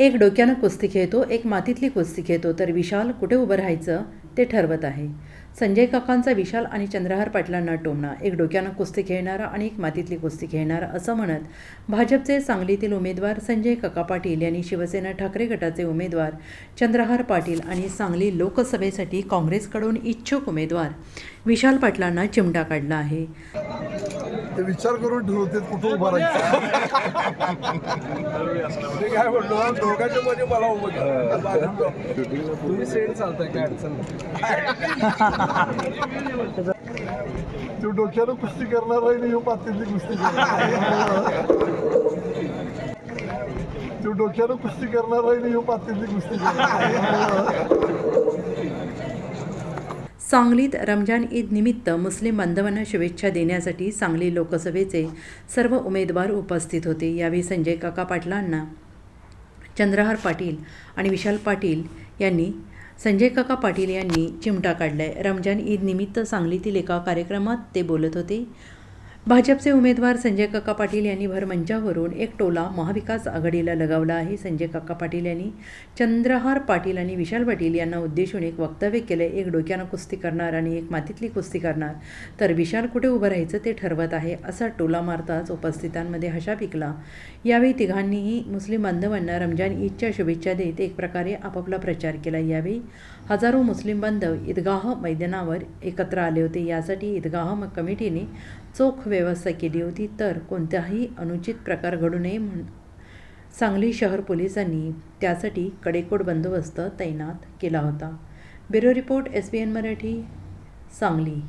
एक डोक्यानं कुस्ती खेळतो एक मातीतली कुस्ती खेळतो तर विशाल कुठे उभं राहायचं ते ठरवत आहे. संजय काकांचा विशाल आणि चंद्रहार पाटलांना टोमणा एक डोक्यानं कुस्ती खेळणारा आणि एक मातीतली कुस्ती खेळणारा असं म्हणत भाजपचे सांगलीतील उमेदवार संजय काका पाटील यांनी शिवसेना ठाकरे गटाचे उमेदवार चंद्रहार पाटील आणि सांगली लोकसभेसाठी काँग्रेसकडून इच्छुक उमेदवार विशाल पाटलांना चिमटा काढला आहे. ते विचार करून ठरवते कुठं उभं राहायचं काय म्हणलो दोघांच्या मध्ये मला उभं. तुम्ही सेट चालताय काय अडचण नाही. तो डोक्यानं कुस्ती करणार आहे ह्यो पातीतली कुस्ती करणार. तो डोक्यानं कुस्ती करणार आहे ह्यो पातीतली कुस्ती करणार. सांगलीत रमजान ईद निमित्त मुस्लिम बांधवांना शुभेच्छा देण्यासाठी सांगली लोकसभेचे सर्व उमेदवार उपस्थित होते. यावेळी संजय काका पाटलांना चंद्रहार पाटील आणि विशाल पाटील यांनी संजय काका पाटील यांनी चिमटा काढलाय. रमजान ईद निमित्त सांगलीतील एका कार्यक्रमात ते बोलत होते. भाजपचे उमेदवार संजय काका पाटील यांनी भरमंचावरून एक टोला महाविकास आघाडीला लगावला आहे. संजय काका पाटील यांनी चंद्रहार पाटील आणि विशाल पाटील यांना उद्देशून एक वक्तव्य केलं. एक डोक्यानं कुस्ती करणार आणि एक मातीतली कुस्ती करणार. तर विशाल कुठे उभं राहायचं ते ठरवत आहे असा टोला मारताच उपस्थितांमध्ये हशा पिकला. यावेळी तिघांनीही मुस्लिम बांधवांना रमजान ईदच्या शुभेच्छा देत एक प्रकारे आपापला प्रचार केला. यावेळी हजारो मुस्लिम बांधव ईदगाह मैदानावर एकत्र आले होते. यासाठी ईदगाह कमिटीने चोख व्यवस्था केली होती तर कोणताही अनुचित प्रकार घडू नये म्हणून सांगली शहर पोलिसांनी त्यासाठी कडेकोट बंदोबस्त तैनात केला होता. Bureau report S B N Marathi Sangli.